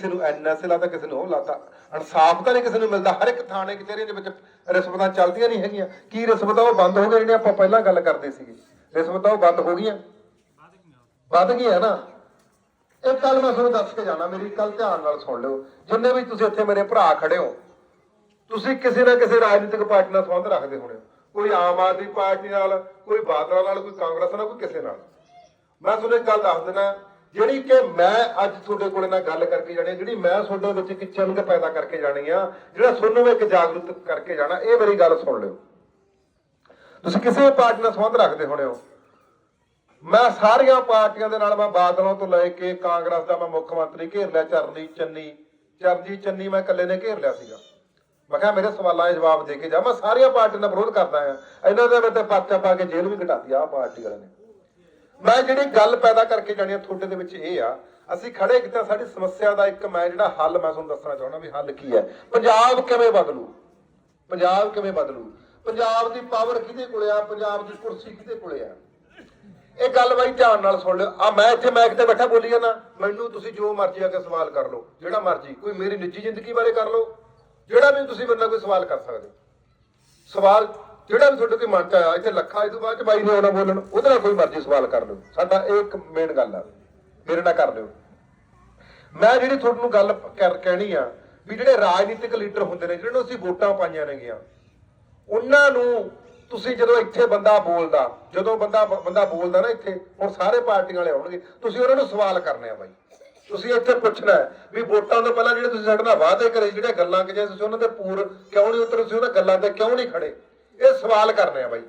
ਕਿਸੇ ਨੂੰ ਐਨਐਸਏ ਲਾਤਾ, ਕਿਸੇ ਨੂੰ ਉਹ ਲਾਤਾ। ਇਨਸਾਫ ਤਾਂ ਨਹੀਂ ਕਿਸੇ ਨੂੰ ਮਿਲਦਾ। ਹਰ ਇੱਕ ਥਾਣੇ, ਕਚਹਿਰੀਆਂ ਦੇ ਵਿੱਚ ਰਿਸ਼ਵਤਾਂ ਚੱਲਦੀਆਂ ਨਹੀਂ ਹੈਗੀਆਂ। ਕੀ ਰਿਸ਼ਵਤਾਂ ਉਹ ਬੰਦ ਹੋ ਗਈਆਂ ਜਿਹੜੀਆਂ ਆਪਾਂ ਪਹਿਲਾਂ ਗੱਲ ਕਰਦੇ ਸੀਗੇ? ਰਿਸ਼ਵਤਾਂ ਉਹ ਬੰਦ ਹੋ ਗਈਆਂ। ਵੱਧ ਗਈਆਂ ਨਾ। ਇਹ ਕੱਲ ਮੈਂ ਤੁਹਾਨੂੰ ਦੱਸ ਕੇ ਜਾਣਾ, ਮੇਰੀ ਕੱਲ ਧਿਆਨ ਨਾਲ ਸੁਣ ਲਿਓ। ਜਿੰਨੇ ਵੀ ਤੁਸੀਂ ਇੱਥੇ ਮੇਰੇ ਭਰਾ ਖੜੇ ਹੋ, ਤੁਸੀਂ ਕਿਸੇ ਨਾ ਕਿਸੇ ਰਾਜਨੀਤਿਕ ਪਾਰਟੀ ਨਾਲ ਸੰਬੰਧ ਰੱਖਦੇ ਹੋਣੇ ਹੋ। ਕੋਈ ਆਮ ਆਦਮੀ ਪਾਰਟੀ ਨਾਲ, ਕੋਈ ਬਾਦਲਾਂ ਨਾਲ, ਕੋਈ ਕਾਂਗਰਸ ਨਾਲ, ਕੋਈ ਕਿਸੇ ਨਾਲ। ਮੈਂ ਤੁਹਾਨੂੰ ਇੱਕ ਗੱਲ ਦੱਸ ਦਿੰਦਾ। ਜਿਹੜੀ ਕਿ ਮੈਂ ਅੱਜ ਤੁਹਾਡੇ ਕੋਲੇ ਨਾਲ ਗੱਲ ਕਰਕੇ ਜਾਣੀ ਆ, ਜਿਹੜੀ ਮੈਂ ਤੁਹਾਡੇ ਵਿੱਚ ਇੱਕ ਚਮਕ ਪੈਦਾ ਕਰਕੇ ਜਾਣੀ ਆ ਜਿਹੜਾ ਤੁਹਾਨੂੰ ਇੱਕ ਜਾਗਰੂਕ ਕਰਕੇ ਜਾਣਾ ਇਹ ਮੇਰੀ ਗੱਲ ਸੁਣ ਲਿਓ। ਤੁਸੀਂ ਕਿਸੇ ਪਾਰਟੀ ਨਾਲ ਸੰਬੰਧ ਰੱਖਦੇ ਹੋਣੇ ਹੋ। ਮੈਂ ਸਾਰੀਆਂ ਪਾਰਟੀਆਂ ਦੇ ਨਾਲ ਮੈਂ ਬਾਦਲਾਂ ਤੋਂ ਲੈ ਕੇ ਕਾਂਗਰਸ ਦਾ ਮੈਂ ਮੁੱਖ ਮੰਤਰੀ ਘੇਰ ਲਿਆ ਚਰਨੀ ਚੰਨੀ ਚਰਜੀ ਚੰਨੀ ਮੈਂ ਇਕੱਲੇ ਨੇ ਘੇਰ ਲਿਆ ਸੀਗਾ। ਮੈਂ ਕਿਹਾ ਮੇਰੇ ਸਵਾਲਾਂ ਦੇ ਜਵਾਬ ਦੇ ਕੇ ਜਾ ਮੈਂ ਸਾਰੀਆਂ ਪਾਰਟੀਆਂ ਦਾ ਵਿਰੋਧ ਕਰਦਾ ਆ। ਇਹਨਾਂ ਦੇ ਵਿੱਚ ਪਰਚਾ ਪਾ ਕੇ ਜੇਲ੍ਹ ਵੀ ਘਟਾਤੀ ਆ ਪਾਰਟੀ ਵਾਲਿਆਂ ਨੇ। ਮੈਂ ਜਿਹੜੀ ਗੱਲ ਪੈਦਾ ਕਰਕੇ ਜਾਣੀ ਆ ਤੁਹਾਡੇ ਦੇ ਵਿੱਚ ਇਹ ਆ, ਅਸੀਂ ਖੜੇ ਕਿਤੇ ਸਾਡੀ ਸਮੱਸਿਆ ਦਾ ਇੱਕ ਮੈਂ ਜਿਹੜਾ ਹੱਲ ਮੈਂ ਤੁਹਾਨੂੰ ਦੱਸਣਾ ਚਾਹੁੰਦਾ ਵੀ ਹੱਲ ਕੀ ਹੈ। ਪੰਜਾਬ ਕਿਵੇਂ ਬਦਲੂ? ਪੰਜਾਬ ਕਿਵੇਂ ਬਦਲੂ? ਪੰਜਾਬ ਦੀ ਪਾਵਰ ਕਿਹਦੇ ਕੋਲੇ ਆ? ਪੰਜਾਬ ਦੀ ਕੁਰਸੀ ਕਿਹਦੇ ਕੋਲੇ ਆ? ਇਹ ਗੱਲ ਬਾਈ ਧਿਆਨ ਨਾਲ ਸੁਣ ਲਿਓ। ਆ ਮੈਂ ਇੱਥੇ ਮੈਕ ਤੇ ਬੈਠਾ ਬੋਲੀ ਜਾਂਦਾ। ਮੈਨੂੰ ਤੁਸੀਂ ਜੋ ਮਰਜ਼ੀ ਆ ਕੇ ਸਵਾਲ ਕਰ ਲਓ। ਜਿਹੜਾ ਮਰਜ਼ੀ, ਕੋਈ ਮੇਰੀ ਨਿੱਜੀ ਜ਼ਿੰਦਗੀ ਬਾਰੇ ਕਰ ਲਓ। ਜਿਹੜਾ ਵੀ ਤੁਸੀਂ ਮੇਰੇ ਨਾਲ ਕੋਈ ਸਵਾਲ ਕਰ ਸਕਦੇ ਹੋ। ਸਵਾਲ ਜਿਹੜਾ ਵੀ ਤੁਹਾਡੇ ਕੋਈ ਮਨ ਚ ਆਇਆ, ਇੱਥੇ ਲੱਖਾ ਇਹ ਤੋਂ ਬਾਅਦ ਚ ਬਾਈ ਨੇ ਆਉਣਾ ਬੋਲਣ, ਉਹਦੇ ਨਾਲ ਕੋਈ ਮਰਜ਼ੀ ਸਵਾਲ ਕਰ ਲਿਓ। ਸਾਡਾ ਇਹ ਇੱਕ ਮੇਨ ਗੱਲ ਆ। ਮੇਰੇ ਨਾਲ ਕਰ ਲਿਓ। ਮੈਂ ਜਿਹੜੀ ਤੁਹਾਨੂੰ ਗੱਲ ਕਰ, ਕਹਿਣੀ ਆ, ਵੀ ਜਿਹੜੇ ਰਾਜਨੀਤਿਕ ਲੀਡਰ ਹੁੰਦੇ ਨੇ, ਜਿਹਨਾਂ ਨੂੰ ਅਸੀਂ ਵੋਟਾਂ ਪਾਈਆਂ ਨੇਗੀਆਂ, ਉਹਨਾਂ ਨੂੰ ਤੁਸੀਂ ਜਦੋਂ ਇੱਥੇ ਬੰਦਾ ਬੋਲਦਾ, ਜਦੋਂ ਬੰਦਾ ਬੰਦਾ ਬੋਲਦਾ ਨਾ ਇੱਥੇ, ਹੁਣ ਸਾਰੇ ਪਾਰਟੀਆਂ ਵਾਲੇ ਆਉਣਗੇ, ਤੁਸੀਂ ਉਹਨਾਂ ਨੂੰ ਸਵਾਲ ਕਰਨੇ ਆ ਬਾਈ। ਤੁਸੀਂ ਇੱਥੇ ਪੁੱਛਣਾ ਵੀ ਵੋਟਾਂ ਤੋਂ ਪਹਿਲਾਂ ਜਿਹੜੇ ਤੁਸੀਂ ਸਾਡੇ ਨਾਲ ਵਾਅਦੇ ਕਰੇ ਜਿਹੜੇ ਗੱਲਾਂ ਕਿ ਤੁਸੀਂ ਉਹਨਾਂ ਦੇ ਪੂਰ ਕਿਉਂ ਨਹੀਂ ਉਤਰੇ, ਤੁਸੀਂ ਉਹਨਾਂ ਗੱਲਾਂ ਤੇ ਕਿਉਂ ਨਹੀਂ ਖੜੇ? ਇਹ ਸਵਾਲ ਕਰਨੇ ਆ ਬਾਈ।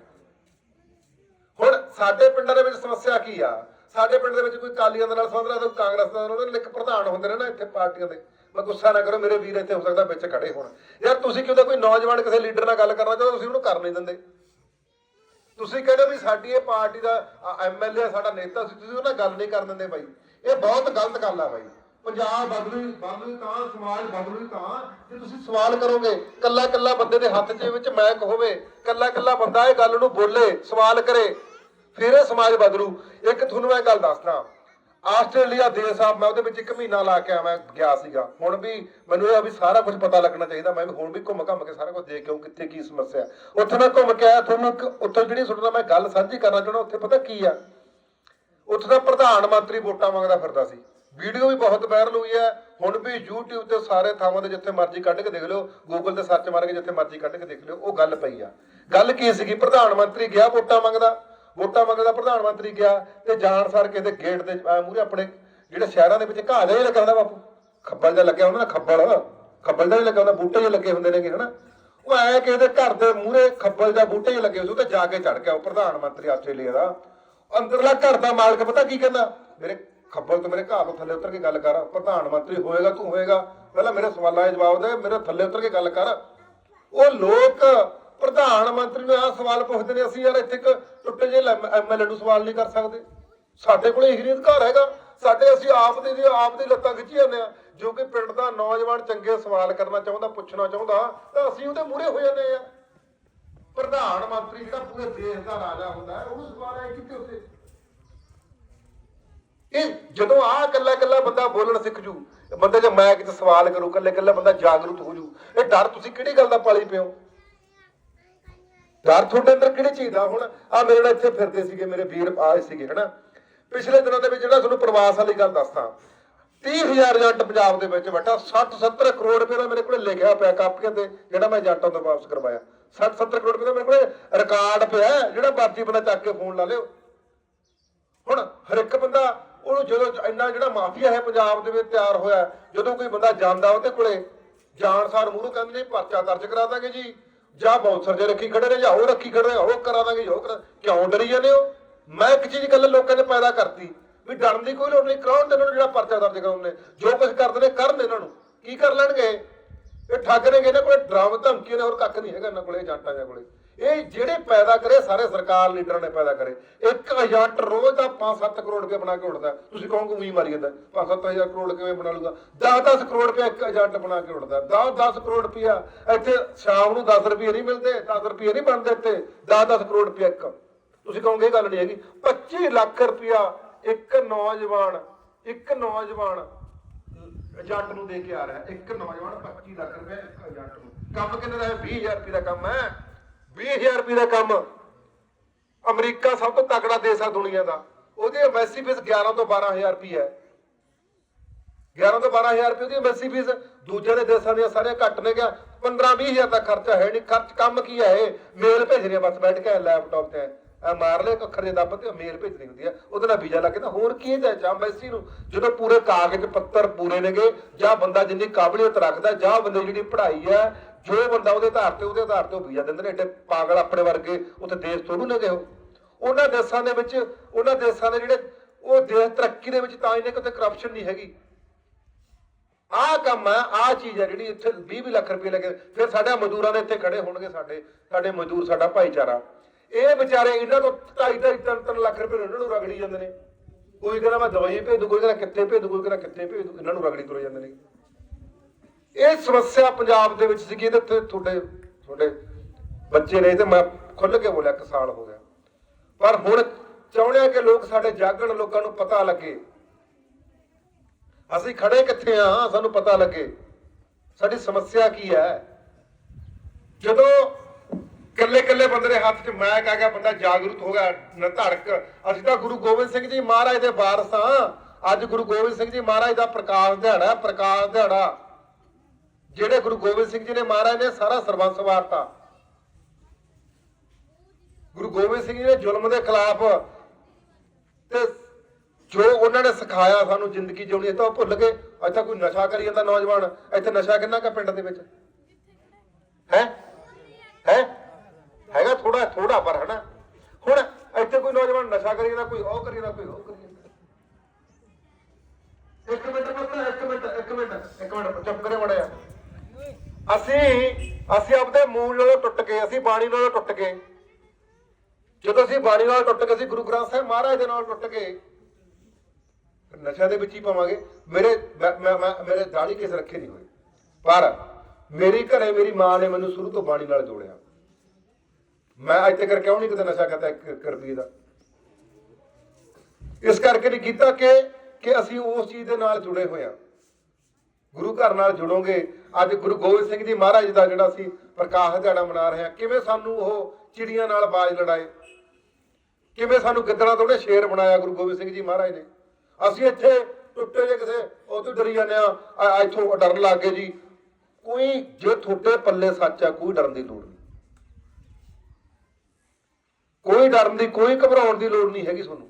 ਹੁਣ ਸਾਡੇ ਪਿੰਡਾਂ ਦੇ ਵਿੱਚ ਸਮੱਸਿਆ ਕੀ ਆ? ਸਾਡੇ ਪਿੰਡ ਦੇ ਵਿੱਚ ਕੋਈ ਕਾਲੀਆਂ ਦੇ ਨਾਲ ਸੰਬੰਧ ਰੱਖਦਾ ਕੋਈ ਕਾਂਗਰਸ ਦੇ ਨਾਲ, ਉਹਨਾਂ ਦੇ ਇੱਕ ਪ੍ਰਧਾਨ ਹੁੰਦੇ ਨੇ ਨਾ ਇੱਥੇ ਪਾਰਟੀਆਂ ਦੇ। ਮੈਂ ਗੁੱਸਾ ਨਾ ਕਰੋ, ਮੇਰੇ ਵੀਰ ਇੱਥੇ ਹੋ ਸਕਦਾ ਵਿੱਚ ਖੜੇ ਹੋਣ। ਯਾਰ ਤੁਸੀਂ ਕਿਉਂ ਕੋਈ ਨੌਜਵਾਨ ਕਿਸੇ ਲੀਡਰ ਨਾਲ ਗੱਲ ਕਰਨਾ ਚਾਹੁੰਦੇ, ਤੁਸੀਂ ਉਹਨੂੰ ਕਰ ਨਹੀਂ ਦਿੰਦੇ। ਤੁਸੀਂ ਕਹਿੰਦੇ ਵੀ ਸਾਡੀ ਇਹ ਪਾਰਟੀ ਦਾ ਐਮਐਲਏ ਸਾਡਾ ਨੇਤਾ ਸੀ, ਤੁਸੀਂ ਉਹਨਾਂ ਨਾਲ ਗੱਲ ਨਹੀਂ ਕਰ ਦਿੰਦੇ ਬਾਈ। ਇਹ ਬਹੁਤ ਗਲਤ ਗੱਲ ਆ ਬਾਈ। ਪੰਜਾਬ ਬਦਲੂ ਬਦਲੂ ਤਾਂ, ਸਮਾਜ ਬਦਲੂ ਤਾਂ, ਜੇ ਤੁਸੀਂ ਸਵਾਲ ਕਰੋਗੇ, ਕੱਲਾ ਕੱਲਾ ਬੰਦੇ ਦੇ ਹੱਥ 'ਚ ਵਿੱਚ ਮੈਕ ਹੋਵੇ, ਕੱਲਾ ਕੱਲਾ ਬੰਦਾ ਇਹ ਗੱਲ ਨੂੰ ਬੋਲੇ, ਸਵਾਲ ਕਰੇ, ਫਿਰ ਇਹ ਸਮਾਜ ਬਦਲੂ। ਇੱਕ ਤੁਹਾਨੂੰ ਮੈਂ ਗੱਲ ਦੱਸਦਾ, ਆਸਟ੍ਰੇਲੀਆ ਦੇਸ਼ ਆ ਮੈਂ ਉਹਦੇ ਵਿੱਚ ਇੱਕ ਮਹੀਨਾ ਲਾ ਕੇ ਆਵਾਂ, ਗਿਆ ਸੀਗਾ। ਹੁਣ ਵੀ ਮੈਨੂੰ ਇਹ ਆ ਵੀ ਸਾਰਾ ਕੁਝ ਪਤਾ ਲੱਗਣਾ ਚਾਹੀਦਾ, ਮੈਂ ਵੀ ਹੁਣ ਵੀ ਘੁੰਮ ਘੰਮ ਕੇ ਸਾਰਾ ਕੁਝ ਦੇਖ ਕੇ ਆਊਂ, ਕਿੱਥੇ ਕੀ ਸਮੱਸਿਆ। ਉੱਥੇ ਮੈਂ ਘੁੰਮ ਕੇ ਆਇਆ, ਤੁਹਾਨੂੰ ਇੱਕ ਉੱਥੇ ਜਿਹੜੀ ਤੁਹਾਡੇ ਨਾਲ ਮੈਂ ਗੱਲ ਸਾਂਝੀ ਕਰਨਾ ਚਾਹੁੰਦਾ, ਉੱਥੇ ਪਤਾ ਕੀ ਆ? ਉੱਥੇ ਦਾ ਪ੍ਰਧਾਨ ਮੰਤਰੀ ਵੋਟਾਂ ਮੰਗਦਾ ਫਿਰਦਾ ਸੀ। ਵੀਡੀਓ ਵੀ ਬਹੁਤ ਵਾਇਰਲ ਹੋਈ ਹੈ। ਹੁਣ ਵੀ YouTube ਤੇ ਸਾਰੇ ਥਾਵਾਂ ਤੇ ਜਿੱਥੇ ਮਰਜ਼ੀ ਕੱਢ ਕੇ ਦੇਖ ਲਿਓ, Google ਤੇ ਸਰਚ ਮਾਰ ਕੇ ਜਿੱਥੇ ਮਰਜ਼ੀ ਕੱਢ ਕੇ ਦੇਖ ਲਿਓ, ਉਹ ਗੱਲ ਪਈ ਆ। ਗੱਲ ਕੀ ਸੀਗੀ? ਪ੍ਰਧਾਨ ਮੰਤਰੀ ਗਿਆ ਵੋਟਾਂ ਮੰਗਦਾ। ਵੋਟਾਂ ਮੰਗਦਾ ਪ੍ਰਧਾਨ ਮੰਤਰੀ ਗਿਆ ਤੇ ਜਾਣ ਸਾਰ ਕਿਤੇ ਗੇਟ ਦੇ ਮੂਰੇ ਆਪਣੇ ਜਿਹੜੇ ਸ਼ਹਿਰਾਂ ਦੇ ਵਿੱਚ ਘਾਹ ਜਿਹਾ ਹੀ ਲੱਗਾ ਹੁੰਦਾ ਬਾਪੂ। ਖੱਬਲ ਜਿਹਾ ਲੱਗਿਆ ਹੁੰਦਾ ਨਾ, ਖੱਬਲ। ਖੱਬਲ ਜਿਹਾ ਲੱਗਾ ਹੁੰਦਾ, ਬੂਟੇ ਜਿਹੇ ਲੱਗੇ ਹੁੰਦੇ ਨੇਗੇ, ਹਨਾ? ਉਹ ਐ ਕਿਸੇ ਇਹਦੇ ਘਰ ਦੇ ਮੂਰੇ ਖੱਬਲ ਜਾਂ ਬੂਟੇ ਜਿਹੇ ਲੱਗੇ ਹੁੰਦੇ ਉਹ ਤੇ ਜਾ ਕੇ ਚੜ ਗਿਆ ਉਹ ਪ੍ਰਧਾਨ ਮੰਤਰੀ ਆਸਟ੍ਰੇਲੀਆ ਦਾ। ਅੰਦਰਲਾ ਘਰ ਦਾ ਮਾਲਕ ਪਤਾ ਕੀ ਕਹਿੰਦਾ? ਮੇਰੇ ਖੱਬਲ ਤੋਂ ਮੇਰੇ ਘਰ ਤੋਂ ਥੱਲੇ ਉਤਰ ਕੇ ਗੱਲ ਕਰ। ਪ੍ਰਧਾਨ ਮੰਤਰੀ ਹੋਏਗਾ, ਤੂੰ ਹੋਏਗਾ। ਪਹਿਲਾਂ ਮੇਰੇ ਸਵਾਲਾਂ ਦੇ ਜਵਾਬ ਦੇ, ਮੇਰੇ ਥੱਲੇ ਉਤਰ ਕੇ ਗੱਲ ਕਰ। ਉਹ ਲੋਕ ਪ੍ਰਧਾਨ ਮੰਤਰੀ ਨੂੰ ਆਹ ਸਵਾਲ ਪੁੱਛਦੇ ਨੇ, ਅਸੀਂ ਯਾਰ ਇੱਥੇ ਇੱਕ ਟੁੱਟੇ ਜਿਹੇ ਐਮਐਲਏ ਨੂੰ ਸਵਾਲ ਨਹੀਂ ਕਰ ਸਕਦੇ। ਸਾਡੇ ਕੋਲ ਇਹੀ ਅਧਿਕਾਰ ਹੈਗਾ। ਸਾਡੇ ਅਸੀਂ ਆਪ ਦੀ ਆਪ ਦੀ ਲੱਤਾਂ ਖਿੱਚੀ ਜਾਂਦੇ ਆ ਜੋ ਕਿ ਪਿੰਡ ਦਾ ਨੌਜਵਾਨ ਚੰਗੇ ਸਵਾਲ ਕਰਨਾ ਚਾਹੁੰਦਾ, ਪੁੱਛਣਾ ਚਾਹੁੰਦਾ, ਤਾਂ ਅਸੀਂ ਉਹਦੇ ਮੂਹਰੇ ਹੋ ਜਾਂਦੇ ਆ ਪ੍ਰਧਾਨ ਮੰਤਰੀ ਜਿਹੜਾ ਪੂਰੇ ਦੇਸ਼ ਦਾ ਰਾਜਾ ਹੁੰਦਾ ਹੈ, ਉਹਨੂੰ ਸਵਾਲ ਆਏ ਕਿਤੇ ਉੱਤੇ? ਇਹ ਜਦੋਂ ਆਹ ਇਕੱਲਾ ਇਕੱਲਾ ਬੰਦਾ ਬੋਲਣ ਸਿੱਖ ਜੂ, ਬੰਦੇ ਜੇ ਮੈਂ ਕਿਤੇ ਸਵਾਲ ਕਰੂ ਕੱਲੇ ਕੱਲੇ ਬੰਦਾ ਜਾਗਰੂਕ ਹੋ ਜੂ, ਇਹ ਡਰ ਤੁਸੀਂ ਕਿਹੜੀ ਗੱਲ ਦਾ ਪਾਲੀ ਪਿਓ ਡਰ ਤੁਹਾਡੇ ਅੰਦਰ ਕਿਹੜੀ ਚੀਜ਼ ਦਾ? ਹੁਣ ਆ ਮੇਰੇ ਨਾਲ ਇੱਥੇ ਫਿਰਦੇ ਸੀਗੇ, ਮੇਰੇ ਵੀਰ ਆਏ ਸੀਗੇ, ਹਨਾ? ਪਿਛਲੇ ਦਿਨਾਂ ਦੇ ਵਿੱਚ ਜਿਹੜਾ ਤੁਹਾਨੂੰ ਪ੍ਰਵਾਸ ਵਾਲੀ ਗੱਲ ਦੱਸਦਾ 30000 ਏਜੰਟ ਪੰਜਾਬ ਦੇ ਵਿੱਚ ਬੈਠਾ 60 70 ਕਰੋੜ ਰੁਪਏ ਦਾ ਮੇਰੇ ਕੋਲੇ ਲਿਖਿਆ ਪਿਆ ਕਾਪੀਆਂ ਤੇ, ਜਿਹੜਾ ਮੈਂ ਏਜੰਟਾਂ ਤੋਂ ਵਾਪਸ ਕਰਵਾਇਆ। 60 70 ਕਰੋੜ ਰੁਪਏ ਦਾ ਮੇਰੇ ਕੋਲੇ ਰਿਕਾਰਡ ਪਿਆ, ਜਿਹੜਾ ਮਰਜ਼ੀ ਬੰਦਾ ਚੱਕ ਕੇ ਫੋਨ ਲਾ ਲਿਓ। ਹੁਣ ਹਰ ਇੱਕ ਬੰਦਾ ਉਹਨੂੰ ਜਦੋਂ ਇੰਨਾ ਜਿਹੜਾ ਮਾਫੀਆ ਹੈ ਪੰਜਾਬ ਦੇ ਵਿੱਚ ਤਿਆਰ ਹੋਇਆ, ਜਦੋਂ ਕੋਈ ਬੰਦਾ ਜਾਂਦਾ ਉਹਦੇ ਕੋਲੇ ਜਾਣਸਾਰ ਮੂਹਰੋਂ ਕਹਿੰਦੇ ਨੇ, ਪਰਚਾ ਦਰਜ ਕਰਾ ਦਾਂਗੇ ਜੀ। ਜਾਂ ਬਾਉਂਸਰ ਜੇ ਰੱਖੀ ਖੜੇ ਨੇ, ਜਾਂ ਉਹ ਰੱਖੀ ਖੜੇ ਨੇ, ਉਹ ਕਰਾ ਦਾਂਗੇ ਜੀ, ਉਹ ਕਰਾ ਕਿਉਂ ਡਰੀ ਜਾਂਦੇ ਹੋ? ਮੈਂ ਇੱਕ ਚੀਜ਼ ਗੱਲ ਲੋਕਾਂ ਨੇ ਪੈਦਾ ਕਰਤੀ, ਵੀ ਡਰਨ ਦੀ ਕੋਈ ਲੋੜ ਨਹੀਂ, ਕਰਾਉਣ ਤੇ ਇਹਨਾਂ ਨੂੰ ਜਿਹੜਾ ਪਰਚਾ ਦਰਜ ਕਰਾਉਂਦੇ ਜੋ ਕੁਝ ਕਰਦੇ ਨੇ, ਕਰਨ ਇਹਨਾਂ ਨੂੰ। ਕੀ ਕਰ ਲੈਣਗੇ? ਇਹ ਠੱਗ ਨੇਗੇ ਇਹਨਾਂ ਕੋਲੇ ਡਰਾਮ ਧਮਕੀ ਨੇ, ਹੋਰ ਕੱਖ ਨਹੀਂ ਹੈਗਾ ਇਹਨਾਂ ਕੋਲੇ, ਏਜੰਟਾਂ ਦੇ ਕੋਲੇ। ਇਹ ਜਿਹੜੇ ਪੈਦਾ ਕਰੇ, ਸਾਰੇ ਸਰਕਾਰ ਲੀਡਰਾਂ ਨੇ ਪੈਦਾ ਕਰੇ। ਇੱਕ ਏਜੰਟ ਰੋਜ਼ ਦਾ 5-7 ਕਰੋੜ ਰੁਪਏ ਬਣਾ ਕੇ ਉੱਠਦਾ ਤੁਸੀਂ ਕਹੋਗੇ ਉਹੀ ਮਾਰੀ ਜਾਂਦਾ 5-7000 ਕਰੋੜ ਕਿਵੇਂ ਬਣਾ ਲੂਗਾ 10-10 ਕਰੋੜ ਰੁਪਏ ਇੱਕ ਏਜੰਟ ਬਣਾ ਕੇ ਉੱਠਦਾ 10-10 ਕਰੋੜ ਰੁਪਇਆ ਇੱਥੇ ਸ਼ਾਮ ਨੂੰ 10 ਰੁਪਏ ਨਹੀਂ ਮਿਲਦੇ 10 ਰੁਪਏ ਨਹੀਂ ਬਣਦੇ ਇੱਥੇ। 10-10 ਕਰੋੜ ਰੁਪਏ ਇੱਕ। ਤੁਸੀਂ ਕਹੋਗੇ ਇਹ ਗੱਲ ਨਹੀਂ ਹੈਗੀ। 25 ਲੱਖ ਰੁਪਇਆ ਇੱਕ ਨੌਜਵਾਨ ਇੱਕ ਨੌਜਵਾਨ ਏਜੰਟ ਨੂੰ ਦੇ ਕੇ ਆ ਰਿਹਾ ਇੱਕ ਨੌਜਵਾਨ 25 ਲੱਖ ਰੁਪਏ ਇੱਕ ਏਜੰਟ ਨੂੰ। ਕੰਮ ਕਿੰਨੇ ਦਾ ਹੈ? 20000 ਰੁਪਏ ਦਾ ਕੰਮ ਹੈ। 20000 ਰੁਪਏ ਦਾ ਕੰਮ। ਅਮਰੀਕਾ ਸਭ ਤੋਂ ਤਕੜਾ ਦੇਸ਼ ਆ ਦੁਨੀਆ ਦਾ। ਉਹਦੀ ਐਮਬੈਸੀ ਫੀਸ 11 ਤੋਂ 12000 ਰੁਪਏ ਹੈ। 11 ਤੋਂ 12000 ਰੁਪਏ ਦੀ ਐਮਬੈਸੀ ਫੀਸ ਦੂਜੇ ਦੇ ਦੇਸ਼ਾਂ ਦੀਆਂ ਸਾਰੀਆਂ ਘੱਟ ਨੇ ਗਿਆ। 15 20000 ਦਾ ਖਰਚਾ ਹੈ ਨਹੀਂ। ਖਰਚ ਕੰਮ ਕੀ ਹੈ ਇਹ? ਮੇਲ ਭੇਜਣੀ ਆ ਬਸ, ਬੈਠ ਕੇ ਲੈਪਟਾਪ ਤੇ। ਆ ਮਾਰ ਲੈ ਅੱਖਰ ਦੇ ਦੱਬ ਤੇ ਮੇਲ ਭੇਜਣੀ ਹੁੰਦੀ ਆ। ਉਹਦੇ ਨਾਲ ਵੀਜ਼ਾ ਲੱਗਦਾ ਹੋਰ ਕੀ ਹੈ ਜਾਂ ਐਮਬੈਸੀ ਨੂੰ? ਜਦੋਂ ਪੂਰੇ ਕਾਗਜ਼ ਪੱਤਰ ਪੂਰੇ ਨੇਗੇ, ਜਾਂ ਬੰਦਾ ਜਿੰਨੀ ਕਾਬਲੀਅਤ ਰੱਖਦਾ, ਜਾਂ ਬੰਦੇ ਦੀ ਜਿਹੜੀ ਪੜ੍ਹਾਈ ਹੈ ਜੋ ਬੰਦਾ ਉਹਦੇ ਆਧਾਰ ਤੇ, ਉਹਦੇ ਆਧਾਰ ਤੇ ਉਹ ਵੀਜ਼ਾ ਦਿੰਦੇ ਨੇ, ਏਡੇ ਪਾਗਲ ਆਪਣੇ ਵਰਗੇ, ਉੱਥੇ ਦੇਸ਼ ਥੋੜੂ ਨੇ ਉਹ ਉਹਨਾਂ ਦੇਸ਼ਾਂ ਦੇ ਵਿੱਚ, ਉਹਨਾਂ ਦੇਸ਼ਾਂ ਦੇ ਜਿਹੜੇ, ਉਹ ਦੇਸ਼ ਤਰੱਕੀ ਦੇ ਵਿੱਚ ਤਾਂ ਇਹਨੇ ਕਿਤੇ ਕਰਪਸ਼ਨ ਨਹੀਂ ਹੈਗੀ। ਆਹ ਕੰਮ ਹੈ, ਆਹ ਚੀਜ਼ ਹੈ ਜਿਹੜੀ ਇੱਥੇ 20 ਲੱਖ ਰੁਪਏ ਲੱਗੇ। ਫਿਰ ਸਾਡੇ ਮਜ਼ਦੂਰਾਂ ਦੇ ਇੱਥੇ ਖੜੇ ਹੋਣਗੇ ਸਾਡੇ ਸਾਡੇ ਮਜ਼ਦੂਰ, ਸਾਡਾ ਭਾਈਚਾਰਾ। ਇਹ ਵਿਚਾਰੇ ਇਹਨਾਂ ਤੋਂ 2.5 3 3 ਲੱਖ ਰੁਪਏ ਇਹਨਾਂ ਨੂੰ ਰਗੜੀ ਜਾਂਦੇ ਨੇ। ਕੋਈ ਕਹਿੰਦਾ ਮੈਂ ਦਵਾਈ ਭੇਜ ਦੂ ਕੋਈ ਕਹਿੰਦਾ ਕਿੱਥੇ ਭੇਜ ਦੂ ਕੋਈ ਕਹਿੰਦਾ ਕਿੱਥੇ ਭੇਜ ਦੂ ਇਹਨਾਂ ਨੂੰ ਰਗੜੀ ਤੁਰੇ ਜਾਂਦੇ ਨੇ। ਇਹ ਸਮੱਸਿਆ ਪੰਜਾਬ ਦੇ ਵਿੱਚ ਸੀਗੀ ਇਹਦੇ ਤੇ ਤੁਹਾਡੇ ਤੁਹਾਡੇ ਬੱਚੇ ਨੇ ਤੇ ਮੈਂ ਖੁੱਲ ਕੇ ਬੋਲਿਆ ਇੱਕ ਸਾਲ ਹੋ ਗਿਆ। ਪਰ ਹੁਣ ਚਾਹੁੰਦੇ ਕਿ ਲੋਕ ਸਾਡੇ ਜਾਗਣ, ਲੋਕਾਂ ਨੂੰ ਪਤਾ ਲੱਗੇ। ਅਸੀਂ ਖੜੇ ਕਿੱਥੇ ਆ? ਸਾਨੂੰ ਪਤਾ ਲੱਗੇ। ਸਾਡੀ ਸਮੱਸਿਆ ਕੀ ਹੈ? ਜਦੋਂ ਕੱਲੇ ਕੱਲੇ ਬੰਦੇ ਦੇ ਹੱਥ 'ਚ ਮੈਕ ਆ ਗਿਆ, ਬੰਦਾ ਜਾਗਰੂਕ ਹੋ ਗਿਆ, ਨ ਧੜਕ। ਅਸੀਂ ਤਾਂ ਗੁਰੂ ਗੋਬਿੰਦ ਸਿੰਘ ਜੀ ਮਹਾਰਾਜ ਦੇ ਵਾਰਸ ਹਾਂ। ਅੱਜ ਗੁਰੂ ਗੋਬਿੰਦ ਸਿੰਘ ਜੀ ਮਹਾਰਾਜ ਦਾ ਪ੍ਰਕਾਸ਼ ਦਿਹਾੜਾ ਪ੍ਰਕਾਸ਼ ਦਿਹਾੜਾ। ਜਿਹੜੇ ਗੁਰੂ ਗੋਬਿੰਦ ਸਿੰਘ ਜੀ ਨੇ ਮਹਾਰਾਜ ਨੇ ਸਾਰਾ ਸਰਬੰਸ ਵਾਰਤਾ। ਗੁਰੂ ਗੋਬਿੰਦ ਸਿੰਘ ਜੀ ਨੇ ਜ਼ੁਲਮ ਦੇ ਖਿਲਾਫ ਤੇ ਜੋ ਉਹਨਾਂ ਨੇ ਸਿਖਾਇਆ ਸਾਨੂੰ ਜ਼ਿੰਦਗੀ ਜਿਉਣੀ ਹੈ ਤਾਂ ਉਹ ਭੁੱਲ ਗਏ। ਅੱਛਾ ਕੋਈ ਨਸ਼ਾ ਕਰੀ ਜਾਂਦਾ ਨੌਜਵਾਨ। ਇੱਥੇ ਨਸ਼ਾ ਕਿੰਨਾ ਕਾ ਪਿੰਡ ਦੇ ਵਿੱਚ? ਹੈ? ਹੈ? ਹੈਗਾ ਥੋੜਾ ਥੋੜਾ ਪਰ ਹਨਾ। ਹੁਣ ਇੱਥੇ ਕੋਈ ਨੌਜਵਾਨ ਨਸ਼ਾ ਕਰੀ ਜਾਂਦਾ, ਕੋਈ ਉਹ ਕਰੀ ਜਾਂਦਾ, ਕੋਈ ਉਹ ਕਰੀ ਜਾਂਦਾ ਇੱਕ ਮਿੰਟ ਪੁੱਤ ਇੱਕ ਮਿੰਟ ਇੱਕ ਮਿੰਟ ਇੱਕ ਮਿੰਟ ਚੁੱਪ ਕਰੇ ਮੜਿਆ ਅਸੀਂ ਅਸੀਂ ਆਪਦੇ ਮੂਲ ਨਾਲੋਂ ਟੁੱਟ ਗਏ ਅਸੀਂ ਬਾਣੀ ਨਾਲੋਂ ਟੁੱਟ ਗਏ ਜਦੋਂ ਅਸੀਂ ਬਾਣੀ ਨਾਲ ਟੁੱਟ ਕੇ ਅਸੀਂ ਗੁਰੂ ਗ੍ਰੰਥ ਸਾਹਿਬ ਮਹਾਰਾਜ ਦੇ ਨਾਲ ਟੁੱਟ ਗਏ ਨਸ਼ਾ ਦੇ ਵਿੱਚ ਹੀ ਪਾਵਾਂਗੇ। ਮੇਰੇ, ਮੈਂ- ਮੇਰੇ ਦਾੜੀ ਕਿਸ ਰੱਖੇ ਨਹੀਂ ਹੋਏ। ਪਰ ਮੇਰੀ ਘਰੇ ਮੇਰੀ ਮਾਂ ਨੇ ਮੈਨੂੰ ਸ਼ੁਰੂ ਤੋਂ ਬਾਣੀ ਨਾਲ ਜੋੜਿਆ। ਮੈਂ ਅੱਜ ਤੱਕ ਕਿਉਂ ਨਹੀਂ ਕਦੇ ਨਸ਼ਾ ਕਰਦਾ ਇੱਕ ਦਾ? ਇਸ ਕਰਕੇ ਨਹੀਂ ਕੀਤਾ ਕਿ ਕਿ ਅਸੀਂ ਉਸ ਚੀਜ਼ ਦੇ ਨਾਲ ਜੁੜੇ ਹੋਏ ਹਾਂ। ਗੁਰੂ ਘਰ ਨਾਲ ਜੁੜੋਗੇ। ਅੱਜ ਗੁਰੂ ਗੋਬਿੰਦ ਸਿੰਘ ਜੀ ਮਹਾਰਾਜ ਦਾ ਜਿਹੜਾ ਅਸੀਂ ਪ੍ਰਕਾਸ਼ ਦਿਹਾੜਾ ਮਨਾ ਰਹੇ ਹਾਂ ਕਿਵੇਂ ਸਾਨੂੰ ਉਹ ਚਿੜੀਆਂ ਨਾਲ ਬਾਜ ਲੜਾਏ? ਕਿਵੇਂ ਸਾਨੂੰ ਗਿੱਦੜਾਂ ਤੋਂ ਸ਼ੇਰ ਬਣਾਇਆ ਗੁਰੂ ਗੋਬਿੰਦ ਸਿੰਘ ਜੀ ਮਹਾਰਾਜ ਨੇ? ਅਸੀਂ ਇੱਥੇ ਟੁੱਟੇ ਜੇ ਕਿਸੇ, ਉਹ ਤੋਂ ਡਰੀ ਜਾਂਦੇ ਆ, ਆ- ਇੱਥੋਂ ਡਰਨ ਲੱਗ ਗਏ ਜੀ। ਕੋਈ ਜੇ ਤੁਹਾਡੇ ਪੱਲੇ ਸੱਚ ਆ, ਕੋਈ ਡਰਨ ਦੀ ਲੋੜ ਨਹੀਂ। ਕੋਈ ਡਰਨ ਦੀ, ਕੋਈ ਘਬਰਾਉਣ ਦੀ ਲੋੜ ਨਹੀਂ ਹੈਗੀ ਤੁਹਾਨੂੰ।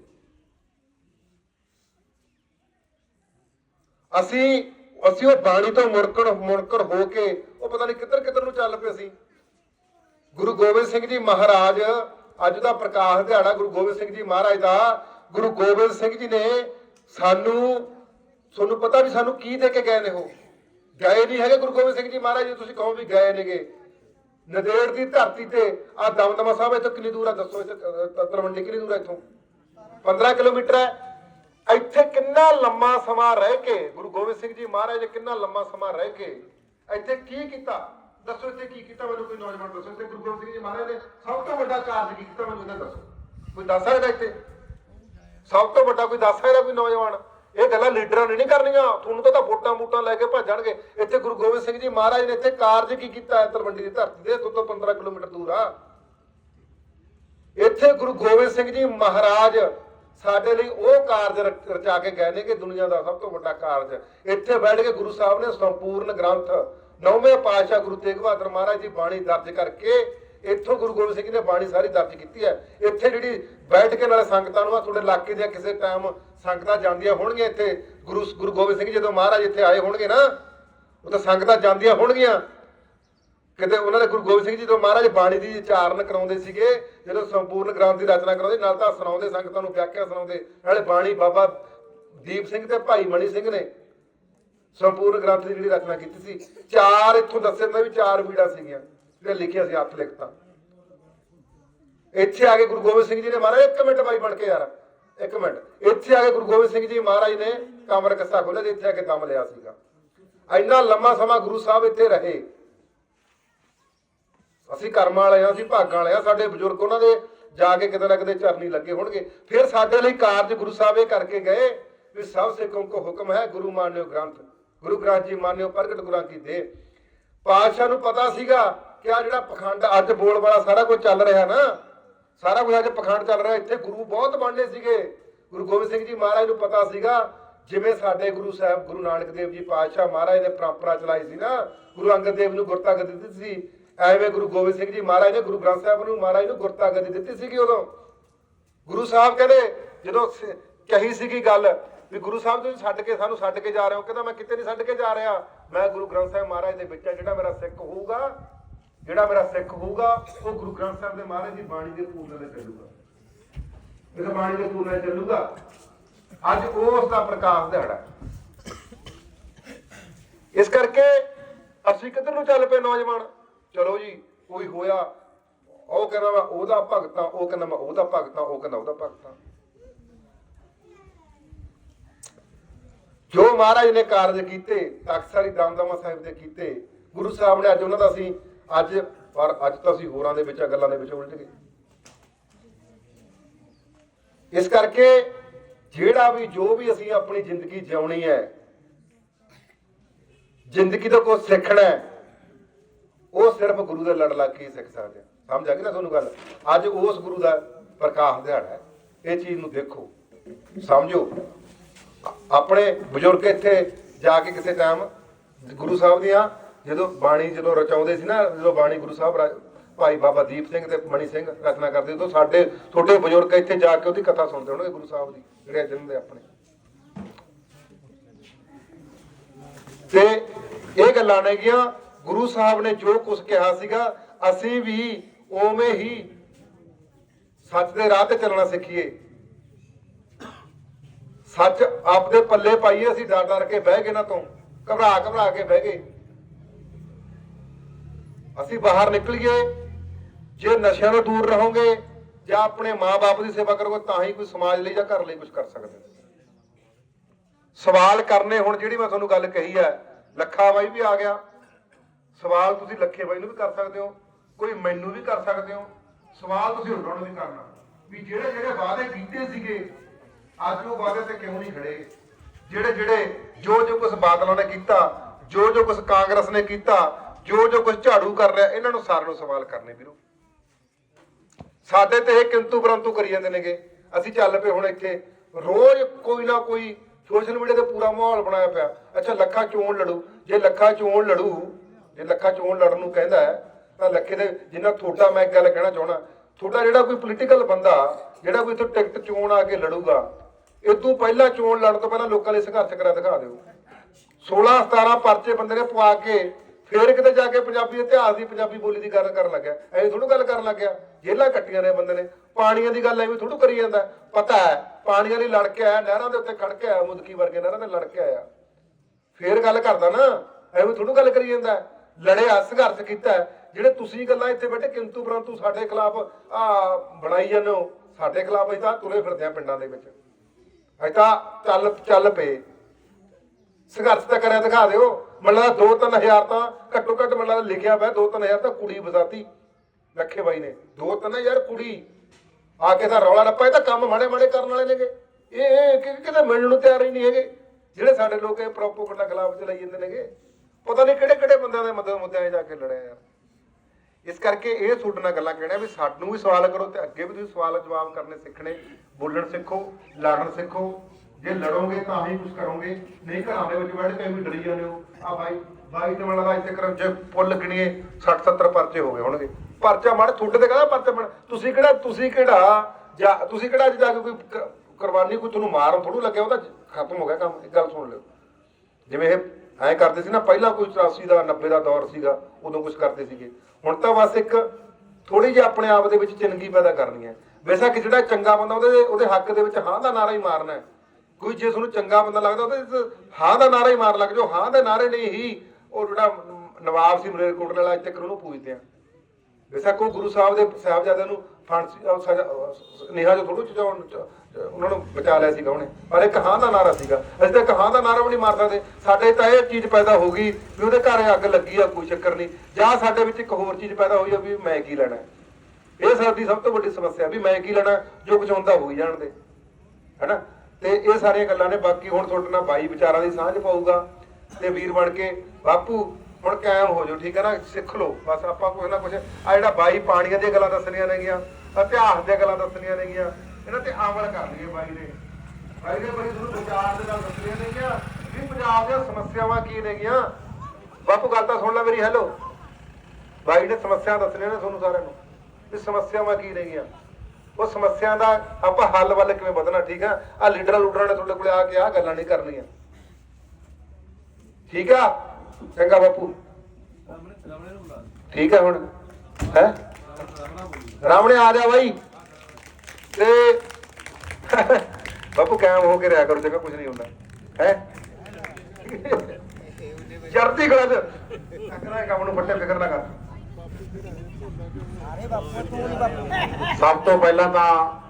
ਅਸੀਂ ਅਸੀਂ ਉਹ ਬਾਣੀ ਤੋਂ ਮੁੜਕੜ ਮੁੜਕੜ ਹੋ ਕੇ ਉਹ ਪਤਾ ਨਹੀਂ ਕਿੱਧਰ ਕਿੱਧਰ ਨੂੰ ਚੱਲ ਪਏ ਸੀ। ਗੁਰੂ ਗੋਬਿੰਦ ਸਿੰਘ ਜੀ ਮਹਾਰਾਜ, ਅੱਜ ਦਾ ਪ੍ਰਕਾਸ਼ ਦਿਹਾੜਾ ਗੁਰੂ ਗੋਬਿੰਦ ਸਿੰਘ ਜੀ ਮਹਾਰਾਜ ਦਾ, ਗੁਰੂ ਗੋਬਿੰਦ ਸਿੰਘ ਜੀ ਨੇ ਸਾਨੂੰ, ਤੁਹਾਨੂੰ ਪਤਾ ਵੀ ਸਾਨੂੰ ਕੀ ਦੇ ਕੇ ਗਏ ਨੇ ਉਹ? ਗਏ ਨਹੀਂ ਹੈਗੇ ਗੁਰੂ ਗੋਬਿੰਦ ਸਿੰਘ ਜੀ ਮਹਾਰਾਜ ਜੀ, ਤੁਸੀਂ ਕਹੋ ਵੀ ਗਏ ਨੇਗੇ। ਨਦੇੜ ਦੀ ਧਰਤੀ ਤੇ ਆ ਦਮਦਮਾ ਸਾਹਿਬ ਇੱਥੋਂ ਕਿੰਨੀ ਦੂਰ ਆ ਦੱਸੋ, ਇੱਥੇ ਤਰਵੰਡੀ ਕਿੰਨੀ ਦੂਰ ਆ ਇੱਥੋਂ? 15 ਕਿਲੋਮੀਟਰ ਹੈ। ਇੱਥੇ ਕਿੰਨਾ ਲੰਮਾ ਸਮਾਂ ਰਹਿ ਕੇ, ਗੁਰੂ ਗੋਬਿੰਦ ਸਿੰਘ ਜੀ ਮਹਾਰਾਜ ਨੇ ਕਿੰਨਾ ਲੰਮਾ ਸਮਾਂ ਰਹਿ ਕੇ ਇੱਥੇ ਕੀ ਕੀਤਾ? ਦੱਸੋ ਇੱਥੇ ਕੀ ਕੀਤਾ ਮੈਨੂੰ ਕੋਈ ਨੌਜਵਾਨ ਦੱਸੋ? ਇੱਥੇ ਗੁਰੂ ਗੋਬਿੰਦ ਸਿੰਘ ਜੀ ਮਹਾਰਾਜ ਨੇ ਸਭ ਤੋਂ ਵੱਡਾ ਕਾਰਜ ਕੀ ਕੀਤਾ ਮੈਨੂੰ ਇਹ ਦੱਸੋ। ਕੋਈ ਦੱਸ ਸਕਦਾ ਇੱਥੇ? ਸਭ ਤੋਂ ਵੱਡਾ ਕੋਈ ਦੱਸ ਸਕਦਾ ਕੋਈ ਨੌਜਵਾਨ? ਇਹ ਗੱਲਾਂ ਲੀਡਰਾਂ ਨੇ ਨਹੀਂ ਕਰਨੀਆਂ। ਤੁਹਾਨੂੰ ਤਾਂ ਵੋਟਾਂ ਵੋਟਾਂ ਲੈ ਕੇ ਭੱਜਣਗੇ। ਇੱਥੇ ਗੁਰੂ ਗੋਬਿੰਦ ਸਿੰਘ ਜੀ ਮਹਾਰਾਜ ਨੇ ਇੱਥੇ ਕਾਰਜ ਕੀ ਕੀਤਾ? ਤਲਵੰਡੀ ਦੀ ਧਰਤੀ ਦੇ ਇੱਥੋਂ ਤੋਂ 15 ਕਿਲੋਮੀਟਰ ਦੂਰ ਆ। ਇੱਥੇ ਗੁਰੂ ਗੋਬਿੰਦ ਸਿੰਘ ਜੀ ਮਹਾਰਾਜ ਸਾਡੇ ਲਈ ਉਹ ਕਾਰਜ ਰਚ- ਰਚਾ ਕੇ ਗਏ ਨੇ ਕਿ ਦੁਨੀਆ ਦਾ ਸਭ ਤੋਂ ਵੱਡਾ ਕਾਰਜ। ਇੱਥੇ ਬੈਠ ਕੇ ਗੁਰੂ ਸਾਹਿਬ ਨੇ ਸੰਪੂਰਨ ਗ੍ਰੰਥ, ਨੌਵੇਂ ਪਾਤਸ਼ਾਹ ਗੁਰੂ ਤੇਗ ਬਹਾਦਰ ਮਹਾਰਾਜ ਦੀ ਬਾਣੀ ਦਰਜ ਕਰਕੇ ਇੱਥੋਂ ਗੁਰੂ ਗੋਬਿੰਦ ਸਿੰਘ ਜੀ ਨੇ ਬਾਣੀ ਸਾਰੀ ਦਰਜ ਕੀਤੀ ਹੈ। ਇੱਥੇ ਜਿਹੜੀ ਬੈਠ ਕੇ ਨਾਲੇ ਸੰਗਤਾਂ ਨੂੰ ਆ, ਤੁਹਾਡੇ ਇਲਾਕੇ ਦੀਆਂ ਕਿਸੇ ਟਾਈਮ ਸੰਗਤਾਂ ਜਾਂਦੀਆਂ ਹੋਣਗੀਆਂ ਇੱਥੇ, ਗੁਰੂ ਗੁਰੂ ਗੋਬਿੰਦ ਸਿੰਘ ਜੀ ਜਦੋਂ ਮਹਾਰਾਜ ਇੱਥੇ ਆਏ ਹੋਣਗੇ ਨਾ, ਉਹ ਤਾਂ ਸੰਗਤਾਂ ਜਾਂਦੀਆਂ ਹੋਣਗੀਆਂ। ਕਿਤੇ ਉਹਨਾਂ ਨੇ ਗੁਰੂ ਗੋਬਿੰਦ ਸਿੰਘ ਜੀ ਤੋਂ ਮਹਾਰਾਜ ਬਾਣੀ ਦੀ ਉਚਾਰਨ ਕਰਾਉਂਦੇ ਸੀਗੇ, ਜਦੋਂ ਸੰਪੂਰਨ ਗ੍ਰੰਥ ਦੀ ਰਚਨਾ ਕਰਾਉਂਦੇ, ਨਾਲ ਤਾਂ ਸੁਣਾਉਂਦੇ, ਸੰਗਤਾਂ ਨੂੰ ਵਿਆਖਿਆ ਸੁਣਾਉਂਦੇ। ਨਾਲੇ ਬਾਣੀ ਬਾਬਾ ਦੀਪ ਸਿੰਘ ਤੇ ਭਾਈ ਮਣੀ ਸਿੰਘ ਨੇ ਸੰਪੂਰਨ ਗ੍ਰੰਥ ਦੀ ਜਿਹੜੀ ਰਚਨਾ ਕੀਤੀ ਸੀ। ਚਾਰ ਇੱਥੋਂ ਦੱਸੇ ਮੈਂ ਵੀ ਚਾਰ ਬੀੜਾਂ ਸੀਗੀਆਂ, ਜਿਹੜੇ ਲਿਖਿਆ ਸੀ ਹੱਥ ਲਿਖਤਾ। ਇੱਥੇ ਆ ਕੇ ਗੁਰੂ ਗੋਬਿੰਦ ਸਿੰਘ ਜੀ ਨੇ ਮਹਾਰਾਜ, ਇੱਕ ਮਿੰਟ ਬਾਈ ਬਣ ਕੇ ਯਾਰ, ਇੱਕ ਮਿੰਟ। ਇੱਥੇ ਆ ਕੇ ਗੁਰੂ ਗੋਬਿੰਦ ਸਿੰਘ ਜੀ ਮਹਾਰਾਜ ਨੇ ਕਮਰ ਕੱਸਾ ਖੋਲਿਆ ਤੇ ਇੱਥੇ ਆ ਕੇ ਦਮ ਲਿਆ ਸੀਗਾ। ਇੰਨਾ ਲੰਮਾ ਸਮਾਂ ਗੁਰੂ ਸਾਹਿਬ ਇੱਥੇ ਰਹੇ। ਅਸੀਂ ਕਰਮਾਂ ਵਾਲੇ ਆ, ਅਸੀਂ ਭਾਗਾਂ ਵਾਲੇ ਆ, ਸਾਡੇ ਬਜ਼ੁਰਗ ਉਹਨਾਂ ਦੇ ਜਾ ਕੇ ਕਿਤੇ ਨਾ ਕਿਤੇ ਚਰਨੀ ਲੱਗੇ ਹੋਣਗੇ। ਫਿਰ ਸਾਡੇ ਲਈ ਕਾਰਜ ਗੁਰੂ ਸਾਹਿਬ ਇਹ ਕਰਕੇ ਗਏ ਵੀ ਸਭ ਸਿੱਖੋਂ ਕੋ ਹੁਕਮ ਹੈ, ਗੁਰੂ ਮਾਨਿਓ ਗ੍ਰੰਥ। ਗੁਰੂ ਗ੍ਰੰਥ ਜੀ ਮਾਨਿਓ ਪ੍ਰਗਟ ਗੁਰਾਂ ਕੀ ਦੇ। ਪਾਤਸ਼ਾਹ ਨੂੰ ਪਤਾ ਸੀਗਾ ਕਿ ਆ ਜਿਹੜਾ ਪਖੰਡ ਅੱਜ ਬੋਲ ਵਾਲਾ ਸਾਰਾ ਕੁਝ ਚੱਲ ਰਿਹਾ ਨਾ, ਸਾਰਾ ਕੁਝ ਅੱਜ ਪਖੰਡ ਚੱਲ ਰਿਹਾ, ਇੱਥੇ ਗੁਰੂ ਬਹੁਤ ਬਣਨੇ ਸੀਗੇ। ਗੁਰੂ ਗੋਬਿੰਦ ਸਿੰਘ ਜੀ ਮਹਾਰਾਜ ਨੂੰ ਪਤਾ ਸੀਗਾ, ਜਿਵੇਂ ਸਾਡੇ ਗੁਰੂ ਸਾਹਿਬ, ਗੁਰੂ ਨਾਨਕ ਦੇਵ ਜੀ ਪਾਤਸ਼ਾਹ ਮਹਾਰਾਜ ਨੇ ਪਰੰਪਰਾ ਚਲਾਈ ਸੀ ਨਾ, ਗੁਰੂ ਅੰਗਦ ਦੇਵ ਨੂੰ ਗੁਰਤਾ ਗੱਦੀ ਦਿੱਤੀ ਸੀ ਐਵੇਂ ਗੁਰੂ ਗੋਬਿੰਦ ਸਿੰਘ ਜੀ ਮਹਾਰਾਜ ਨੇ ਗੁਰੂ ਗ੍ਰੰਥ ਸਾਹਿਬ ਨੂੰ ਮਹਾਰਾਜ ਨੂੰ ਗੁਰਤਾ ਗੱਦੀ ਦਿੱਤੀ ਸੀਗੀ ਉਦੋਂ। ਗੁਰੂ ਸਾਹਿਬ ਕਹਿੰਦੇ, ਜਦੋਂ ਕਹੀ ਸੀਗੀ ਗੱਲ ਵੀ ਗੁਰੂ ਸਾਹਿਬ ਤੁਸੀਂ ਛੱਡ ਕੇ ਸਾਨੂੰ ਛੱਡ ਕੇ ਜਾ ਰਹੇ ਹੋ, ਕਹਿੰਦਾ ਮੈਂ ਕਿਤੇ ਨਹੀਂ ਛੱਡ ਕੇ ਜਾ ਰਿਹਾ। ਮੈਂ ਗੁਰੂ ਗ੍ਰੰਥ ਸਾਹਿਬ ਮਹਾਰਾਜ ਦੇ ਵਿੱਚ ਜਿਹੜਾ ਮੇਰਾ ਸਿੱਖ ਹੋਊਗਾ, ਜਿਹੜਾ ਮੇਰਾ ਸਿੱਖ ਹੋਊਗਾ, ਉਹ ਗੁਰੂ ਗ੍ਰੰਥ ਸਾਹਿਬ ਦੇ ਮਹਾਰਾਜ ਦੀ ਬਾਣੀ ਦੇ ਪੂਰਨ ਤੇ ਚੱਲੂਗਾ। ਇਹ ਬਾਣੀ ਦੇ ਪੂਰਨ ਤੇ ਚੱਲੂਗਾ, ਅੱਜ ਉਸ ਦਾ ਪ੍ਰਕਾਸ਼ ਦਿਹਾੜਾ। ਇਸ ਕਰਕੇ ਅਸੀਂ ਕਿੱਧਰ ਨੂੰ ਚੱਲ ਪਏ ਨੌਜਵਾਨ? ਚਲੋ ਜੀ, ਕੋਈ ਹੋਇਆ, ਉਹ ਕਹਿੰਦਾ ਮੈਂ ਉਹਦਾ ਭਗਤਾਂ ਉਹ ਕਹਿੰਦਾ ਮੈਂ ਉਹਦਾ ਭਗਤਾਂ ਉਹ ਕਹਿੰਦਾ ਉਹਦਾ ਭਗਤਾਂ ਜੋ ਮਹਾਰਾਜ ਨੇ ਕਾਰਜ ਕੀਤੇ ਤਖਤਸਾਰੀ ਦਮਦਮਾ ਸਾਹਿਬ ਦੇ ਕੀਤੇ, ਗੁਰੂ ਸਾਹਿਬ ਨੇ ਅੱਜ ਉਹਨਾਂ ਦਾ ਅਸੀਂ, ਅੱਜ, ਪਰ ਅੱਜ ਤਾਂ ਅਸੀਂ ਹੋਰਾਂ ਦੇ ਵਿੱਚ ਗੱਲਾਂ ਦੇ ਵਿੱਚ ਉਲਝ ਗਏ। ਇਸ ਕਰਕੇ ਜਿਹੜਾ ਵੀ, ਜੋ ਵੀ ਅਸੀਂ ਆਪਣੀ ਜ਼ਿੰਦਗੀ ਜਿਉਣੀ ਹੈ, ਜ਼ਿੰਦਗੀ ਤੋਂ ਕੁਝ ਸਿੱਖਣਾ ਹੈ ਉਹ ਸਿਰਫ ਗੁਰੂ ਦੇ ਲੜ ਲੱਗ ਕੇ ਸਿੱਖ ਸਕਦੇ ਆ। ਸਮਝ ਆ ਗਈ ਨਾ ਤੁਹਾਨੂੰ ਗੱਲ? ਅੱਜ ਉਸ ਗੁਰੂ ਦਾ ਪ੍ਰਕਾਸ਼ ਦਿਹਾੜਾ ਹੈ। ਇਹ ਚੀਜ਼ ਨੂੰ ਦੇਖੋ, ਸਮਝੋ। ਆਪਣੇ ਬਜ਼ੁਰਗ ਇੱਥੇ ਜਾ ਕੇ ਕਿਸੇ ਟਾਈਮ ਗੁਰੂ ਸਾਹਿਬ ਦੀਆਂ ਜਦੋਂ ਬਾਣੀ ਜਦੋਂ ਰਚਾਉਂਦੇ ਸੀ ਨਾ, ਜਦੋਂ ਬਾਣੀ ਗੁਰੂ ਸਾਹਿਬ ਰਾ- ਭਾਈ ਬਾਬਾ ਦੀਪ ਸਿੰਘ ਤੇ ਮਣੀ ਸਿੰਘ ਰਚਨਾ ਕਰਦੇ, ਉਦੋਂ ਸਾਡੇ ਛੋਟੇ ਬਜ਼ੁਰਗ ਇੱਥੇ ਜਾ ਕੇ ਉਹਦੀ ਕਥਾ ਸੁਣਦੇ ਹੋਣਗੇ ਗੁਰੂ ਸਾਹਿਬ ਦੀ, ਜਿਹੜੇ ਜਨਮ ਦੇ ਆਪਣੇ। ਤੇ ਇਹ ਗੱਲਾਂ ਨੇ ਗਿਆ ਗੁਰੂ ਸਾਹਿਬ ਨੇ ਜੋ ਕੁਝ ਕਿਹਾ ਸੀਗਾ, ਅਸੀਂ ਵੀ ਉਵੇਂ ਹੀ ਸੱਚ ਦੇ ਰਾਹ ਤੇ ਚੱਲਣਾ ਸਿੱਖੀਏ। ਸੱਚ ਆਪਦੇ ਪੱਲੇ ਪਾਈਏ, ਅਸੀਂ ਡਰ ਡਰ ਕੇ ਬਹਿ ਗਏ ਨਾ ਤੋਂ। ਘਬਰਾ ਘਬਰਾ ਕੇ ਬਹਿ ਗਏ। ਅਸੀਂ ਬਾਹਰ ਨਿਕਲੀਏ। ਜੇ ਨਸ਼ਿਆਂ ਤੋਂ ਦੂਰ ਰਹੋਗੇ, ਜਾਂ ਆਪਣੇ ਮਾਪੇ ਦੀ ਸੇਵਾ ਕਰੋਗੇ, ਤਾਂ ਹੀ ਕੋਈ ਸਮਾਜ ਲਈ ਜਾਂ ਘਰ ਲਈ ਕੁਝ ਕਰ ਸਕਦੇ। ਸਵਾਲ ਕਰਨੇ ਹੁਣ ਜਿਹੜੀ ਮੈਂ ਤੁਹਾਨੂੰ ਗੱਲ ਕਹੀ ਹੈ, ਲੱਖਾ ਬਾਈ ਵੀ ਆ ਗਿਆ। ਸਵਾਲ ਤੁਸੀਂ ਲੱਖੇ ਬਾਈ ਨੂੰ ਵੀ ਕਰ ਸਕਦੇ ਹੋ, ਕੋਈ ਮੈਨੂੰ ਵੀ ਕਰ ਸਕਦੇ ਹੋ। ਸਵਾਲ ਤੁਸੀਂ ਉਹਨਾਂ ਨੂੰ ਵੀ ਕਰਨਾ। ਵੀ ਜਿਹੜੇ ਜਿਹੜੇ ਵਾਅਦੇ ਕੀਤੇ ਸੀਗੇ, ਅੱਜ ਉਹ ਵਾਅਦੇ ਤੇ ਕਿਉਂ ਨਹੀਂ ਖੜੇ? ਜਿਹੜੇ ਜਿਹੜੇ ਜੋ ਜੋ ਕੁਝ ਬਾਦਲਾਂ ਨੇ ਕੀਤਾ, ਜੋ ਜੋ ਕੁਝ ਕਾਂਗਰਸ ਨੇ ਕੀਤਾ, ਜੋ ਜੋ ਕੁਝ ਝਾੜੂ ਕਰ ਰਿਹਾ, ਇਹਨਾਂ ਨੂੰ ਸਾਰਿਆਂ ਨੂੰ ਸਵਾਲ ਕਰਨੇ ਵੀਰੋ। ਸਾਡੇ ਤੇ ਇਹ ਕਿੰਤੂ ਪਰੰਤੂ ਕਰੀ ਜਾਂਦੇ ਨੇਗੇ। ਅਸੀਂ ਚੱਲ ਪਏ ਹੁਣ ਇੱਥੇ। ਰੋਜ਼ ਕੋਈ ਨਾ ਕੋਈ ਸੋਸ਼ਲ ਮੀਡੀਆ ਤੇ ਪੂਰਾ ਮਾਹੌਲ ਬਣਾਇਆ ਪਿਆ। ਅੱਛਾ, ਲੱਖਾ ਚੋਣ ਲੜੂ। ਜੇ ਲੱਖਾ ਚੋਣ ਲੜੂ ਜੇ ਲੱਖਾ ਚੋਣ ਲੜਨ ਨੂੰ ਕਹਿੰਦਾ ਹੈ, ਤਾਂ ਲੱਖੇ ਦੇ ਜਿੰਨਾ ਤੁਹਾਡਾ ਮੈਂ ਇੱਕ ਗੱਲ ਕਹਿਣਾ ਚਾਹਣਾ ਤੁਹਾਡਾ ਜਿਹੜਾ ਕੋਈ ਪੋਲੀਟੀਕਲ ਬੰਦਾ, ਜਿਹੜਾ ਕੋਈ ਇੱਥੋਂ ਟਿਕਟ ਚੋਣ ਆ ਕੇ ਲੜੂਗਾ ਇਦੋਂ ਪਹਿਲਾਂ ਚੋਣ ਲੜਨ ਤੋਂ ਪਹਿਲਾਂ ਲੋਕਾਂ ਲਈ ਸੰਘਰਸ਼ ਕਰਾ ਦਿਖਾ ਦਿਓ। 16 17 ਪਰਚੇ ਬੰਦੇ ਨੇ ਪਵਾ ਕੇ ਫੇਰ ਕਿਤੇ ਜਾ ਕੇ ਪੰਜਾਬੀ ਇਤਿਹਾਸ ਦੀ, ਪੰਜਾਬੀ ਬੋਲੀ ਦੀ ਗੱਲ ਕਰਨ ਲੱਗਿਆ। ਐਂ ਥੋੜੂ ਗੱਲ ਕਰਨ ਲੱਗਿਆ। ਜੇਲਾਂ ਕੱਟੀਆਂ ਨੇ ਬੰਦੇ ਨੇ। ਪਾਣੀਆਂ ਦੀ ਗੱਲ ਐਵੇਂ ਥੋੜੂ ਕਰੀ ਜਾਂਦਾ। ਪਤਾ ਹੈ, ਪਾਣੀਆਂ ਲਈ ਲੜ ਕੇ ਆਇਆ, ਨਹਿਰਾਂ ਦੇ ਉੱਤੇ ਖੜ ਕੇ ਆਇਆ ਮੁਦਕੀ ਵਰਗੇ, ਨਹਿਰਾਂ ਤੇ ਲੜ ਕੇ ਆਇਆ। ਫੇਰ ਗੱਲ ਕਰਦਾ ਨਾ, ਐਵੇਂ ਥੋੜੂ ਗੱਲ ਕਰੀ ਜਾਂਦਾ। ਲੜਿਆ ਸੰਘਰਸ਼ ਕੀਤਾ ਜਿਹੜੇ ਤੁਸੀਂ ਗੱਲਾਂ ਇੱਥੇ ਬੈਠੇ, ਕਿੰਤੂ ਪਰੰਤੂ ਸਾਡੇ ਖਿਲਾਫ, ਆ, ਬਣਾਈ ਜਾਂਦੇ ਹੋ। ਸਾਡੇ ਖਿਲਾਫ ਅਸੀਂ ਤਾਂ ਤੁਰੇ ਫਿਰਦੇ ਆ ਪਿੰਡਾਂ ਦੇ ਵਿੱਚ। ਅਸੀਂ ਤਾਂ ਚੱਲ ਚੱਲ ਪਏ। ਸੰਘਰਸ਼ ਤਾਂ ਕਰਿਆ ਦਿਖਾ ਦਿਓ। ਮੱਲਾ 2-3000 ਤਾਂ ਘੱਟੋ ਘੱਟ ਮੱਲਾ ਲਿਖਿਆ ਪਿਆ 2-3000 ਤਾਂ ਕੁੜੀ ਬਜ਼ਾਤੀ ਰੱਖੇ ਬਾਈ ਨੇ। 2-3000 ਕੁੜੀ। ਆ ਕੇ ਤਾਂ ਰੌਲਾ ਰੱਪਾ, ਇਹ ਤਾਂ ਕੰਮ ਮਾੜੇ ਮਾੜੇ ਕਰਨ ਵਾਲੇ ਨੇਗੇ। ਇਹ ਕਿਤੇ ਮਿਲਣ ਨੂੰ ਤਿਆਰ ਹੀ ਨਹੀਂ ਹੈਗੇ। ਜਿਹੜੇ ਸਾਡੇ ਲੋਕ ਇਹ ਪ੍ਰੋਪੋਗੰਡਾ ਖਿਲਾਫ ਚਲਾਈ ਜਾਂਦੇ ਨੇਗੇ। ਪਤਾ ਨਹੀਂ ਕਿਹੜੇ ਕਿਹੜੇ ਬੰਦਿਆਂ ਦੇ ਮਦਦ ਮੁੱਦਿਆਂ 'ਚ ਜਾ ਕੇ ਲੜਿਆ ਯਾਰ। ਇਸ ਕਰਕੇ ਇਹ ਤੁਹਾਡੇ ਨਾਲ ਗੱਲਾਂ ਕਹਿਣਾ ਵੀ ਸਾਨੂੰ ਵੀ ਸਵਾਲ ਕਰੋ ਤੇ ਅੱਗੇ ਵੀ ਤੁਸੀਂ ਸਵਾਲ ਜਵਾਬ ਕਰਨੇ ਸਿੱਖਣੇ। ਬੋਲਣ ਸਿੱਖੋ, ਲੜਨ ਸਿੱਖੋ। ਜੇ ਲੜੋਗੇ ਤਾਂ ਹੀ ਕੁਝ ਕਰੋਗੇ। ਨਹੀਂ ਘਰਾਂ ਦੇ ਵਿੱਚ ਬੈਠ ਕੇ ਵੀ ਡਰੀ ਜਾਂਦੇ ਹੋ। ਆ ਬਾਈ ਬਾਈ ਤੇ ਵਾਲਾ ਇੱਥੇ ਕਰ। ਜੇ ਫੁੱਲ ਗਿਣੀਏ 60 70 ਪਰਚੇ ਹੋ ਗਏ ਹੋਣਗੇ। ਪਰਚਾ ਮਾੜੇ ਤੁਹਾਡੇ ਤੇ ਕਹਦਾ ਪਰਚਾ ਬਣ ਤੁਸੀਂ ਕਿਹੜਾ ਤੁਸੀਂ ਕਿਹੜਾ ਜਾਂ, ਤੁਸੀਂ ਕਿਹੜਾ ਅੱਜ ਜਾ ਕੇ ਕੋਈ ਕ- ਕੁਰਬਾਨੀ ਕੋਈ ਤੁਹਾਨੂੰ ਮਾਰ ਥੋੜੂ ਲੱਗਿਆ, ਉਹ ਤਾਂ ਖਤਮ ਹੋ ਗਿਆ ਕੰਮ। ਇੱਕ ਗੱਲ ਸੁਣ ਲਿਓ। ਜਿਵੇਂ ਇਹ ਐਂ ਕਰਦੇ ਸੀ ਨਾ, ਪਹਿਲਾਂ ਕੋਈ 84 ਦਾ 90 ਦਾ ਦੌਰ ਸੀਗਾ, ਉਦੋਂ ਕੁਝ ਕਰਦੇ ਸੀਗੇ। ਹੁਣ ਤਾਂ ਬਸ ਇੱਕ ਥੋੜੀ ਜਿਹੀ ਆਪਣੇ ਆਪ ਦੇ ਵਿੱਚ ਚੰਗੀ ਪੈਦਾ ਕਰਨੀ ਹੈ। ਬੇਸ਼ੱਕ ਜਿਹੜਾ ਚੰਗਾ ਬੰਦਾ, ਉਹਦੇ ਉਹਦੇ ਹੱਕ ਦੇ ਵਿੱਚ ਹਾਂ ਦਾ ਨਾਰਾ ਹੀ ਮਾਰਨਾ ਹੈ। ਕੋਈ ਜੇ ਤੁਹਾਨੂੰ ਚੰਗਾ ਬੰਦਾ ਲੱਗਦਾ, ਉਹਦੇ ਹਾਂ ਦਾ ਨਾਰਾ ਹੀ ਮਾਰ ਲੱਗ ਜਾਓ। ਹਾਂ ਦੇ ਨਾਰੇ ਨਹੀਂ ਹੀ, ਉਹ ਜਿਹੜਾ ਨਵਾਬ ਸੀ ਮਲੇਰਕੋਟਲੇ ਵਾਲਾ, ਇੱਥੇ ਉਹਨੂੰ ਪੂਜਦੇ ਆ। ਬੇਸ਼ੱਕ ਉਹ ਗੁਰੂ ਸਾਹਿਬ ਦੇ ਸਾਹਿਬਜ਼ਾਦਿਆਂ ਨੂੰ ਫਾਂਸੀ ਨਿਹਾ ਜੋ ਥੋੜੂ ਚੁਚਾਉਣ ਉਹਨਾਂ ਨੂੰ ਬਚਾ ਲਿਆ ਸੀਗਾ ਉਹਨੇ। ਪਰ ਇੱਕ ਹਾਂ ਦਾ ਨਾਰਾ ਸੀਗਾ? ਅਸੀਂ ਤਾਂ ਇੱਕ ਦਾ ਨਾਰਾ ਵੀ ਨਹੀਂ ਮਾਰ ਸਕਦੇ। ਸਾਡੇ ਤਾਂ ਇਹ ਚੀਜ਼ ਪੈਦਾ ਹੋ ਗਈ ਵੀ ਉਹਦੇ ਘਰ ਅੱਗ ਲੱਗੀ ਆ, ਕੋਈ ਚੱਕਰ ਨਹੀਂ। ਜਾਂ ਸਾਡੇ ਵਿੱਚ ਇੱਕ ਹੋਰ ਚੀਜ਼ ਪੈਦਾ ਹੋਈ ਆ ਵੀ ਮੈਂ ਕੀ ਲੈਣਾ? ਇਹ ਸਾਡੀ ਸਭ ਤੋਂ ਵੱਡੀ ਸਮੱਸਿਆ ਵੀ ਮੈਂ ਕੀ ਲੈਣਾ? ਜੋ ਕੁਝ ਹੁੰਦਾ ਹੋਈ ਜਾਣ ਦੇ। ਹੈਨਾ? ਤੇ ਇਹ ਸਾਰੀਆਂ ਗੱਲਾਂ ਨੇ। ਬਾਕੀ ਹੁਣ ਤੁਹਾਡੇ ਨਾਲ ਬਾਈ ਵਿਚਾਰਾਂ ਦੀ ਸਾਂਝ ਪਾਊਗਾ। ਤੇ ਵੀਰ ਬਣ ਕੇ ਬਾਪੂ ਹੁਣ ਕਾਇਮ ਹੋ ਜਾਓ, ਠੀਕ ਹੈ ਨਾ? ਸਿੱਖ ਲਓ। ਬਸ ਆਪਾਂ ਕੁਛ ਨਾ ਕੁਛ ਆ ਜਿਹੜਾ ਬਾਈ ਪਾਣੀਆਂ ਦੀਆਂ ਗੱਲਾਂ ਦੱਸਣੀਆਂ ਨੇਗੀਆਂ ਇਤਿਹਾਸ ਦੀਆਂ ਗੱਲਾਂ ਦੱਸਣੀਆਂ ਨੇਗੀਆਂ ਇਹਨਾਂ ਤੇ ਅਮਲ ਕਰ ਲਈਏ ਬਾਈ ਨੇ। ਬਾਈ ਨੇ ਬੜੀ ਤੁਹਾਨੂੰ ਪੰਜਾਬ ਦੇ ਨਾਲ ਦੱਸਣੀਆਂ ਨੇਗੀਆਂ ਵੀ ਪੰਜਾਬ ਦੀਆਂ ਸਮੱਸਿਆਵਾਂ ਕੀ ਨੇਗੀਆਂ ਬਾਪੂ, ਗੱਲ ਤਾਂ ਸੁਣ ਲੈ ਮੇਰੀ, ਹੈਲੋ। ਬਾਈ ਨੇ ਸਮੱਸਿਆ ਦੱਸਣੀਆਂ ਨੇ ਤੁਹਾਨੂੰ ਸਾਰਿਆਂ ਨੂੰ, ਵੀ ਸਮੱਸਿਆਵਾਂ ਕੀ ਨੇਗੀਆਂ ਉਹ ਸਮੱਸਿਆ ਦਾ ਆਪਾਂ ਹੱਲ ਵੱਲ ਕਿਵੇਂ ਵਧਣਾ, ਠੀਕ ਆ? ਆ ਲੀਡਰਾਂ ਲੂਡਰਾਂ ਨੇ ਤੁਹਾਡੇ ਕੋਲੇ ਆ ਕੇ ਆ ਗੱਲਾਂ ਨਹੀਂ ਕਰਨੀਆਂ। ਠੀਕ ਆ? ਚੰਗਾ ਬਾਪੂ। ਠੀਕ ਆ ਹੁਣ। ਹੈ? ਰਾਮਣੇ ਆ ਜਾ ਬਾਈ। ਤੇ ਬਾਪੂ ਕਾਇਮ ਹੋ ਕੇ ਰਿਹਾ ਕਰੋ ਜਗਾ ਕੁਝ ਨਹੀਂ ਹੁੰਦਾ। ਹੈ? ਚੜਦੀ ਕਲਾ ਚ। ਅਕਰਾ ਕੰਮ ਨੂੰ ਫੱਟੇ ਫਿਕਰ ਨਾ ਕਰ। ਸਭ ਤੋਂ ਪਹਿਲਾਂ ਤਾਂ